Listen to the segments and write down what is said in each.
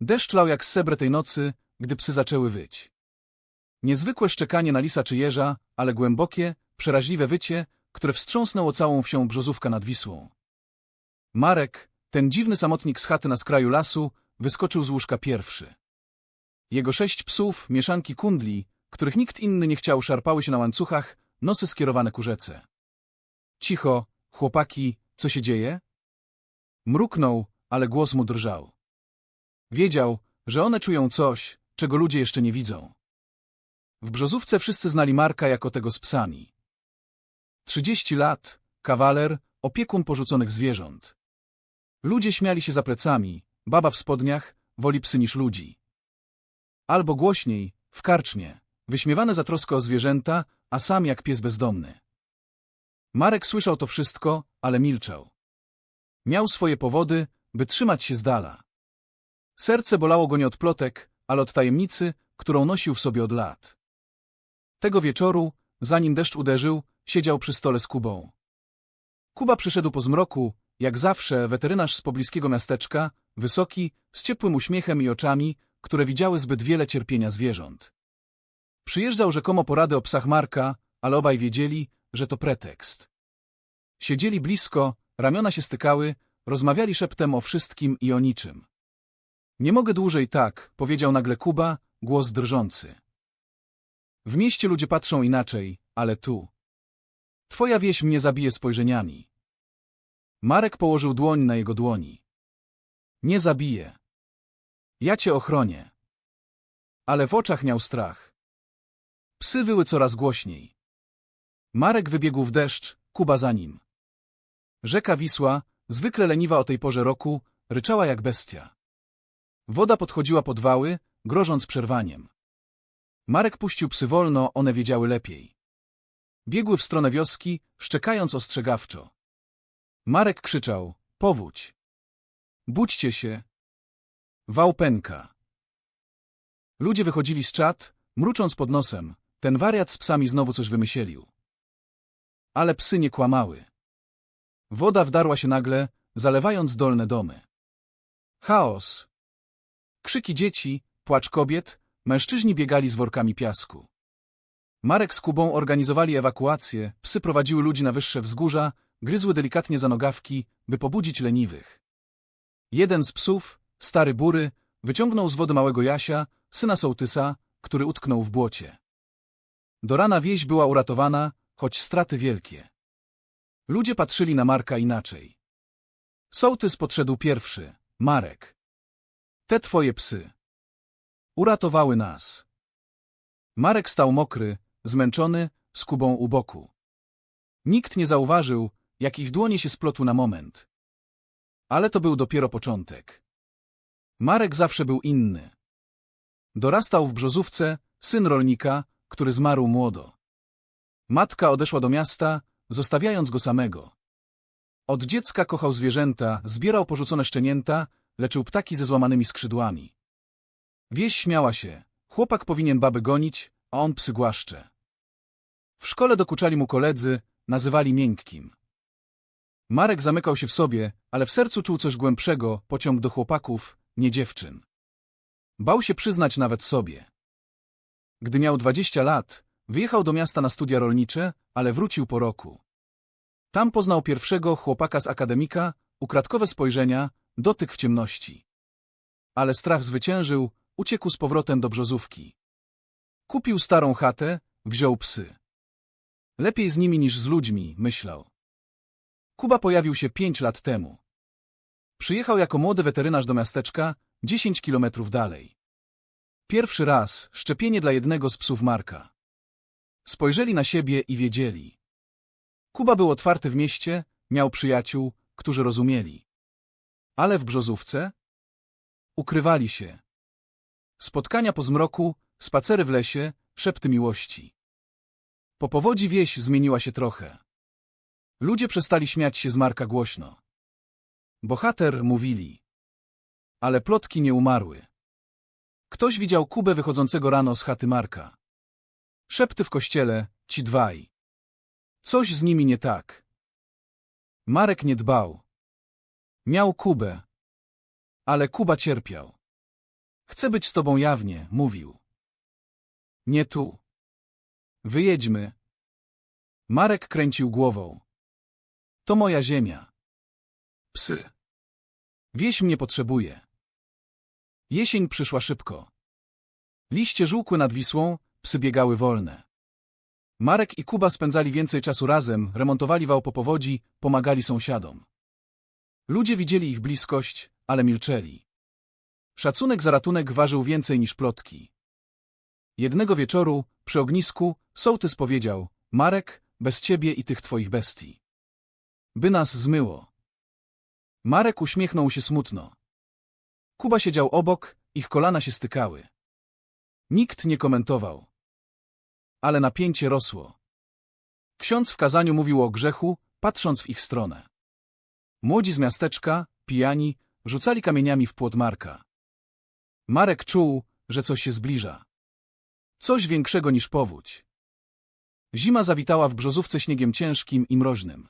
Deszcz lał jak srebrę tej nocy, gdy psy zaczęły wyć. Niezwykłe szczekanie na lisa czy jeża, ale głębokie, przeraźliwe wycie, które wstrząsnęło całą wsią Brzozówka nad Wisłą. Marek, ten dziwny samotnik z chaty na skraju lasu, wyskoczył z łóżka pierwszy. Jego sześć psów, mieszanki kundli, których nikt inny nie chciał, szarpały się na łańcuchach, nosy skierowane ku rzece. Cicho, chłopaki, co się dzieje? Mruknął, ale głos mu drżał. Wiedział, że one czują coś, czego ludzie jeszcze nie widzą. W Brzozówce wszyscy znali Marka jako tego z psami. Trzydzieści lat, kawaler, opiekun porzuconych zwierząt. Ludzie śmiali się za plecami, baba w spodniach, woli psy niż ludzi. Albo głośniej, w karczmie, wyśmiewany za troskę o zwierzęta, a sam jak pies bezdomny. Marek słyszał to wszystko, ale milczał. Miał swoje powody, by trzymać się z dala. Serce bolało go nie od plotek, ale od tajemnicy, którą nosił w sobie od lat. Tego wieczoru, zanim deszcz uderzył, siedział przy stole z Kubą. Kuba przyszedł po zmroku, jak zawsze weterynarz z pobliskiego miasteczka, wysoki, z ciepłym uśmiechem i oczami, które widziały zbyt wiele cierpienia zwierząt. Przyjeżdżał rzekomo porady o psach Marka, ale obaj wiedzieli, że to pretekst. Siedzieli blisko, ramiona się stykały, rozmawiali szeptem o wszystkim i o niczym. Nie mogę dłużej tak, powiedział nagle Kuba, głos drżący. W mieście ludzie patrzą inaczej, ale tu. Twoja wieś mnie zabije spojrzeniami. Marek położył dłoń na jego dłoni. Nie zabije. Ja cię ochronię. Ale w oczach miał strach. Psy wyły coraz głośniej. Marek wybiegł w deszcz, Kuba za nim. Rzeka Wisła, zwykle leniwa o tej porze roku, ryczała jak bestia. Woda podchodziła pod wały, grożąc przerwaniem. Marek puścił psy wolno, one wiedziały lepiej. Biegły w stronę wioski, szczekając ostrzegawczo. Marek krzyczał, powódź. Budźcie się. Wał pęka. Ludzie wychodzili z czat, mrucząc pod nosem. Ten wariat z psami znowu coś wymyślił. Ale psy nie kłamały. Woda wdarła się nagle, zalewając dolne domy. Chaos. Krzyki dzieci, płacz kobiet, mężczyźni biegali z workami piasku. Marek z Kubą organizowali ewakuację, psy prowadziły ludzi na wyższe wzgórza, gryzły delikatnie za nogawki, by pobudzić leniwych. Jeden z psów, stary bury, wyciągnął z wody małego Jasia, syna sołtysa, który utknął w błocie. Do rana wieś była uratowana, choć straty wielkie. Ludzie patrzyli na Marka inaczej. Sołtys podszedł pierwszy, Marek. Te twoje psy. Uratowały nas. Marek stał mokry, zmęczony, z Kubą u boku. Nikt nie zauważył, jak ich dłonie się splotły na moment. Ale to był dopiero początek. Marek zawsze był inny. Dorastał w Brzozówce, syn rolnika, który zmarł młodo. Matka odeszła do miasta, zostawiając go samego. Od dziecka kochał zwierzęta, zbierał porzucone szczenięta, leczył ptaki ze złamanymi skrzydłami. Wieś śmiała się. Chłopak powinien baby gonić, a on psy głaszcze. W szkole dokuczali mu koledzy, nazywali miękkim. Marek zamykał się w sobie, ale w sercu czuł coś głębszego, pociąg do chłopaków, nie dziewczyn. Bał się przyznać nawet sobie. Gdy miał dwadzieścia lat, wyjechał do miasta na studia rolnicze, ale wrócił po roku. Tam poznał pierwszego chłopaka z akademika, ukradkowe spojrzenia, dotyk w ciemności. Ale strach zwyciężył, uciekł z powrotem do Brzozówki. Kupił starą chatę, wziął psy. Lepiej z nimi niż z ludźmi, myślał. Kuba pojawił się pięć lat temu. Przyjechał jako młody weterynarz do miasteczka, dziesięć kilometrów dalej. Pierwszy raz szczepienie dla jednego z psów Marka. Spojrzeli na siebie i wiedzieli. Kuba był otwarty w mieście, miał przyjaciół, którzy rozumieli. Ale w Brzozówce? Ukrywali się. Spotkania po zmroku, spacery w lesie, szepty miłości. Po powodzi wieś zmieniła się trochę. Ludzie przestali śmiać się z Marka głośno. Bohater mówili. Ale plotki nie umarły. Ktoś widział Kubę wychodzącego rano z chaty Marka. Szepty w kościele, ci dwaj. Coś z nimi nie tak. Marek nie dbał. Miał Kubę. Ale Kuba cierpiał. Chcę być z tobą jawnie, mówił. Nie tu. Wyjedźmy. Marek kręcił głową. To moja ziemia. Psy. Wieś mnie potrzebuje. Jesień przyszła szybko. Liście żółkły nad Wisłą, psy biegały wolne. Marek i Kuba spędzali więcej czasu razem, remontowali wał po powodzi, pomagali sąsiadom. Ludzie widzieli ich bliskość, ale milczeli. Szacunek za ratunek ważył więcej niż plotki. Jednego wieczoru, przy ognisku, sołtys powiedział Marek, bez ciebie i tych twoich bestii. By nas zmyło. Marek uśmiechnął się smutno. Kuba siedział obok, ich kolana się stykały. Nikt nie komentował. Ale napięcie rosło. Ksiądz w kazaniu mówił o grzechu, patrząc w ich stronę. Młodzi z miasteczka, pijani, rzucali kamieniami w płot Marka. Marek czuł, że coś się zbliża. Coś większego niż powódź. Zima zawitała w brzozówce śniegiem ciężkim i mroźnym.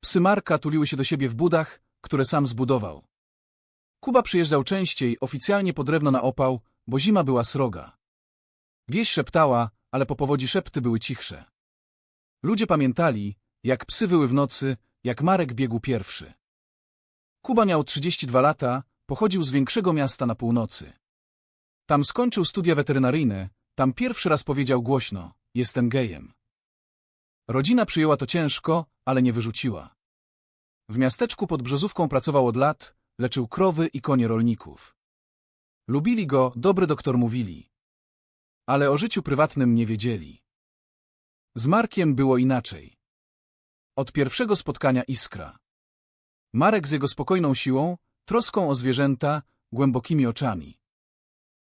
Psy Marka tuliły się do siebie w budach, które sam zbudował. Kuba przyjeżdżał częściej, oficjalnie po drewno na opał, bo zima była sroga. Wieś szeptała, ale po powodzi szepty były cichsze. Ludzie pamiętali, jak psy wyły w nocy, jak Marek biegł pierwszy. Kuba miał 32 lata, pochodził z większego miasta na północy. Tam skończył studia weterynaryjne, tam pierwszy raz powiedział głośno, jestem gejem. Rodzina przyjęła to ciężko, ale nie wyrzuciła. W miasteczku pod Brzozówką pracował od lat, leczył krowy i konie rolników. Lubili go, dobry doktor mówili. Ale o życiu prywatnym nie wiedzieli. Z Markiem było inaczej. Od pierwszego spotkania iskra. Marek z jego spokojną siłą, troską o zwierzęta, głębokimi oczami.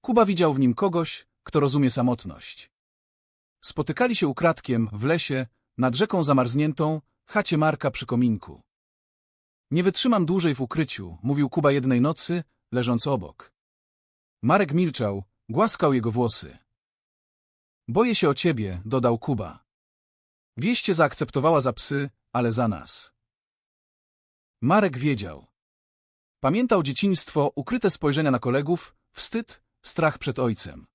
Kuba widział w nim kogoś, kto rozumie samotność. Spotykali się ukradkiem, w lesie, nad rzeką zamarzniętą, chacie Marka przy kominku. Nie wytrzymam dłużej w ukryciu, mówił Kuba jednej nocy, leżąc obok. Marek milczał, głaskał jego włosy. Boję się o ciebie, dodał Kuba. Wieście zaakceptowała za psy, ale za nas. Marek wiedział. Pamiętał dzieciństwo, ukryte spojrzenia na kolegów, wstyd, strach przed ojcem.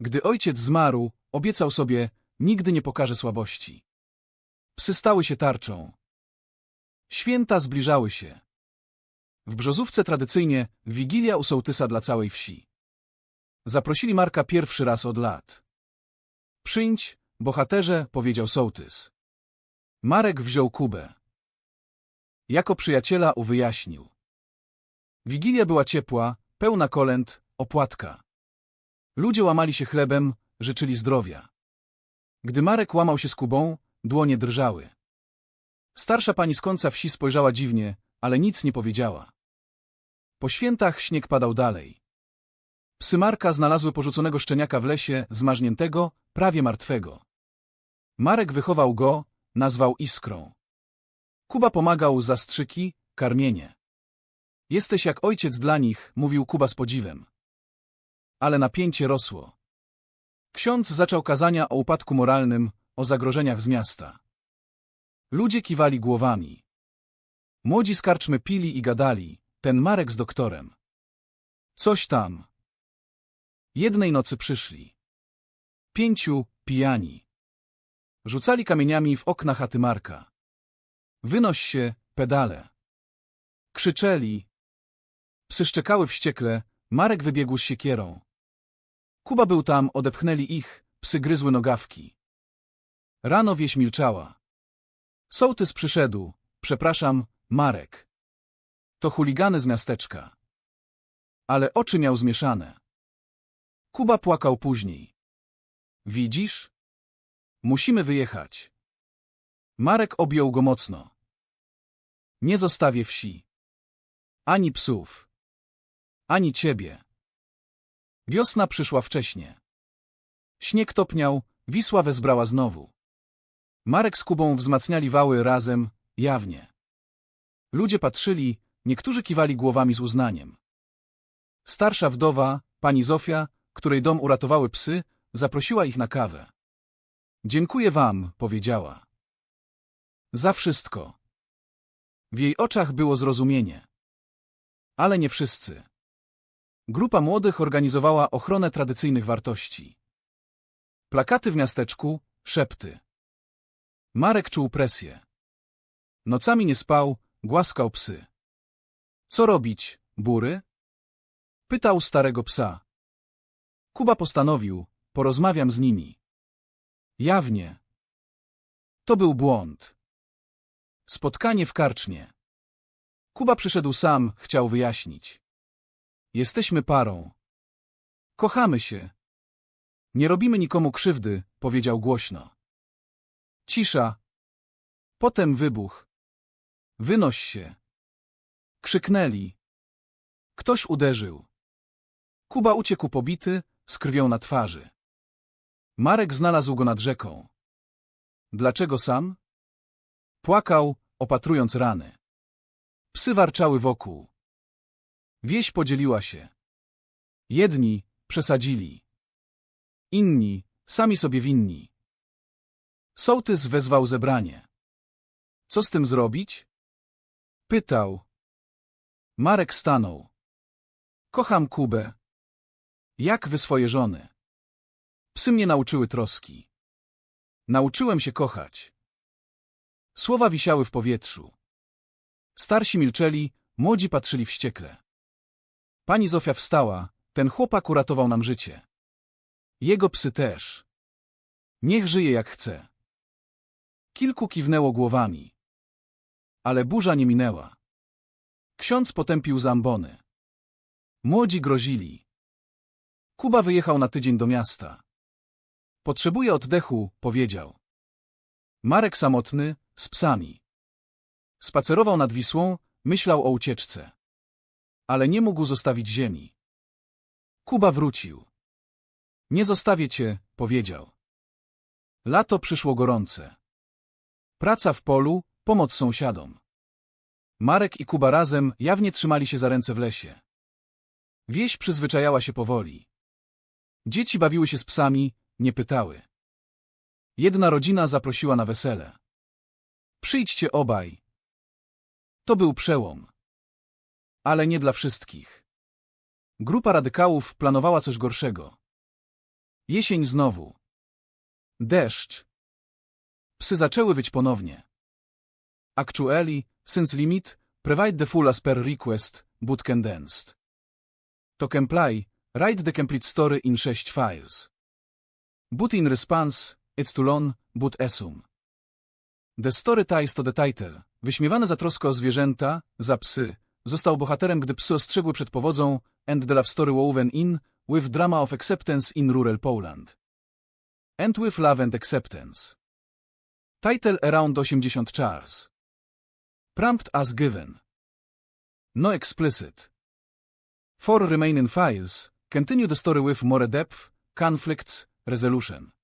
Gdy ojciec zmarł, obiecał sobie, nigdy nie pokaże słabości. Psy stały się tarczą. Święta zbliżały się. W Brzozówce tradycyjnie wigilia u sołtysa dla całej wsi. Zaprosili Marka pierwszy raz od lat. Przyjdź, bohaterze, powiedział sołtys. Marek wziął Kubę. Jako przyjaciela uwyjaśnił. Wigilia była ciepła, pełna kolęd, opłatka. Ludzie łamali się chlebem, życzyli zdrowia. Gdy Marek łamał się z Kubą, dłonie drżały. Starsza pani z końca wsi spojrzała dziwnie, ale nic nie powiedziała. Po świętach śnieg padał dalej. Psy Marka znalazły porzuconego szczeniaka w lesie, zmarzniętego, prawie martwego. Marek wychował go, nazwał Iskrą. Kuba pomagał zastrzyki, karmienie. Jesteś jak ojciec dla nich, mówił Kuba z podziwem. Ale napięcie rosło. Ksiądz zaczął kazania o upadku moralnym, o zagrożeniach z miasta. Ludzie kiwali głowami. Młodzi z karczmy pili i gadali, ten Marek z doktorem. Coś tam. Jednej nocy przyszli. Pięciu pijani. Rzucali kamieniami w okna chaty Marka. Wynoś się, pedale. Krzyczeli. Psy szczekały wściekle, Marek wybiegł z siekierą. Kuba był tam, odepchnęli ich, psy gryzły nogawki. Rano wieś milczała. Sołtys przyszedł. Przepraszam, Marek. To chuligany z miasteczka. Ale oczy miał zmieszane. Kuba płakał później. Widzisz? Musimy wyjechać. Marek objął go mocno. Nie zostawię wsi. Ani psów. Ani ciebie. Wiosna przyszła wcześnie. Śnieg topniał, Wisła wezbrała znowu. Marek z Kubą wzmacniali wały razem, jawnie. Ludzie patrzyli, niektórzy kiwali głowami z uznaniem. Starsza wdowa, pani Zofia, której dom uratowały psy, zaprosiła ich na kawę. Dziękuję wam, powiedziała. Za wszystko. W jej oczach było zrozumienie. Ale nie wszyscy. Grupa młodych organizowała ochronę tradycyjnych wartości. Plakaty w miasteczku, szepty. Marek czuł presję. Nocami nie spał, głaskał psy. Co robić, bury? Pytał starego psa. Kuba postanowił, porozmawiam z nimi. Jawnie. To był błąd. Spotkanie w karczmie. Kuba przyszedł sam, chciał wyjaśnić. Jesteśmy parą. Kochamy się. Nie robimy nikomu krzywdy, powiedział głośno. Cisza. Potem wybuch. Wynoś się. Krzyknęli. Ktoś uderzył. Kuba uciekł pobity, z krwią na twarzy. Marek znalazł go nad rzeką. Dlaczego sam? Płakał, opatrując rany. Psy warczały wokół. Wieś podzieliła się. Jedni przesadzili. Inni sami sobie winni. Sołtys wezwał zebranie. Co z tym zrobić? Pytał. Marek stanął. Kocham Kubę. Jak wy swoje żony? Psy mnie nauczyły troski. Nauczyłem się kochać. Słowa wisiały w powietrzu. Starsi milczeli, młodzi patrzyli wściekle. Pani Zofia wstała, ten chłopak uratował nam życie. Jego psy też. Niech żyje jak chce. Kilku kiwnęło głowami. Ale burza nie minęła. Ksiądz potępił zambony. Młodzi grozili. Kuba wyjechał na tydzień do miasta. Potrzebuje oddechu, powiedział. Marek samotny, z psami. Spacerował nad Wisłą, myślał o ucieczce. Ale nie mógł zostawić ziemi. Kuba wrócił. Nie zostawię cię, powiedział. Lato przyszło gorące. Praca w polu, pomoc sąsiadom. Marek i Kuba razem jawnie trzymali się za ręce w lesie. Wieś przyzwyczajała się powoli. Dzieci bawiły się z psami, nie pytały. Jedna rodzina zaprosiła na wesele. Przyjdźcie obaj. To był przełom. Ale nie dla wszystkich. Grupa radykałów planowała coś gorszego. Jesień znowu. Deszcz. Psy zaczęły wyć ponownie. Actually, since limit, provide the full as per request, but condensed. To comply, write the complete story in 6 files. But in response, it's too long, but assume. The story ties to the title. Wyśmiewany za troskę o zwierzęta, za psy, został bohaterem, gdy psy ostrzegły przed powodzą and the love story woven in, with drama of acceptance in rural Poland. And with love and acceptance. Title around 80 chars. Prompt as given. No explicit. For remaining files, continue the story with more depth, conflicts, resolution.